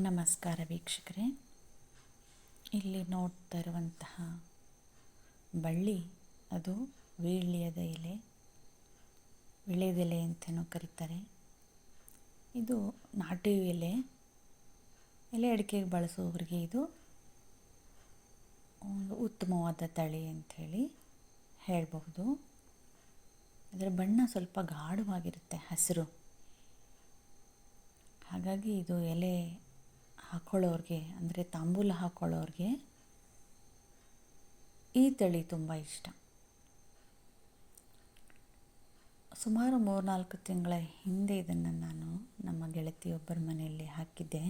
ನಮಸ್ಕಾರ ವೀಕ್ಷಕರೇ. ಇಲ್ಲಿ ನೋಡ್ತಾ ಇರುವಂತಹ ಬಳ್ಳಿ, ಅದು ವೀಳ್ಯದ ಎಲೆ ವಿಳ್ಯದೆಲೆ ಅಂತಲೂ ಕರೀತಾರೆ. ಇದು ನಾಟಿ ಎಲೆ. ಎಲೆ ಅಡಿಕೆಗೆ ಬಳಸುವವರಿಗೆ ಇದು ಒಂದು ಉತ್ತಮವಾದ ತಳಿ ಅಂಥೇಳಿ ಹೇಳಬಹುದು. ಅದರ ಬಣ್ಣ ಸ್ವಲ್ಪ ಗಾಢವಾಗಿರುತ್ತೆ, ಹಸಿರು. ಹಾಗಾಗಿ ಇದು ಎಲೆ ಹಾಕ್ಕೊಳ್ಳೋರಿಗೆ ಅಂದರೆ ತಾಂಬೂಲ ಹಾಕ್ಕೊಳ್ಳೋರಿಗೆ ಈ ತಳಿ ತುಂಬ ಇಷ್ಟ. ಸುಮಾರು ಮೂರ್ನಾಲ್ಕು ತಿಂಗಳ ಹಿಂದೆ ಇದನ್ನು ನಾನು ನಮ್ಮ ಗೆಳತಿಯೊಬ್ಬರ ಮನೆಯಲ್ಲಿ ಹಾಕಿದ್ದೆ.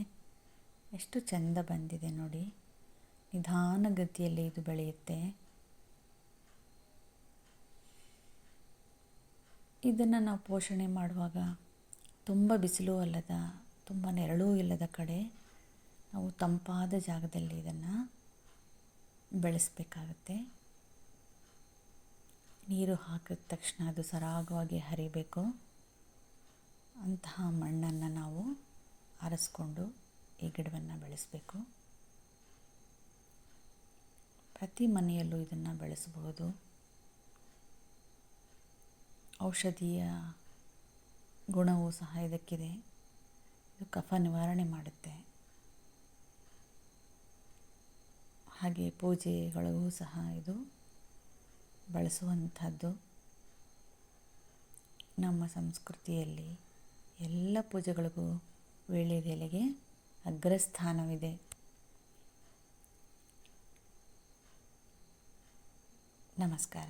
ಎಷ್ಟು ಚೆಂದ ಬಂದಿದೆ ನೋಡಿ. ನಿಧಾನಗತಿಯಲ್ಲಿ ಇದು ಬೆಳೆಯುತ್ತೆ. ಇದನ್ನು ನಾವು ಪೋಷಣೆ ಮಾಡುವಾಗ ತುಂಬ ಬಿಸಿಲು ಅಲ್ಲದ, ತುಂಬ ನೆರಳೂ ಇಲ್ಲದ ಕಡೆ ನಾವು ತಂಪಾದ ಜಾಗದಲ್ಲಿ ಇದನ್ನು ಬೆಳೆಸಬೇಕಾಗತ್ತೆ. ನೀರು ಹಾಕಿದ ತಕ್ಷಣ ಅದು ಸರಾಗವಾಗಿ ಹರಿಬೇಕು. ಅಂತಹ ಮಣ್ಣನ್ನು ನಾವು ಆರಿಸ್ಕೊಂಡು ಈ ಗಿಡವನ್ನು ಬೆಳೆಸಬೇಕು. ಪ್ರತಿ ಮನೆಯಲ್ಲೂ ಇದನ್ನು ಬೆಳೆಸಬಹುದು ಔಷಧೀಯ ಗುಣವೂ ಸಹ ಇದಕ್ಕಿದೆ. ಇದು ಕಫ ನಿವಾರಣೆ ಮಾಡುತ್ತೆ. ಹಾಗೆ ಪೂಜೆಗಳಿಗೂ ಸಹ ಇದು ಬಳಸುವಂಥದ್ದು. ನಮ್ಮ ಸಂಸ್ಕೃತಿಯಲ್ಲಿ ಎಲ್ಲ ಪೂಜೆಗಳಿಗೂ ವೀಳ್ಯದೆಲೆಗೆ ಅಗ್ರಸ್ಥಾನವಿದೆ. ನಮಸ್ಕಾರ.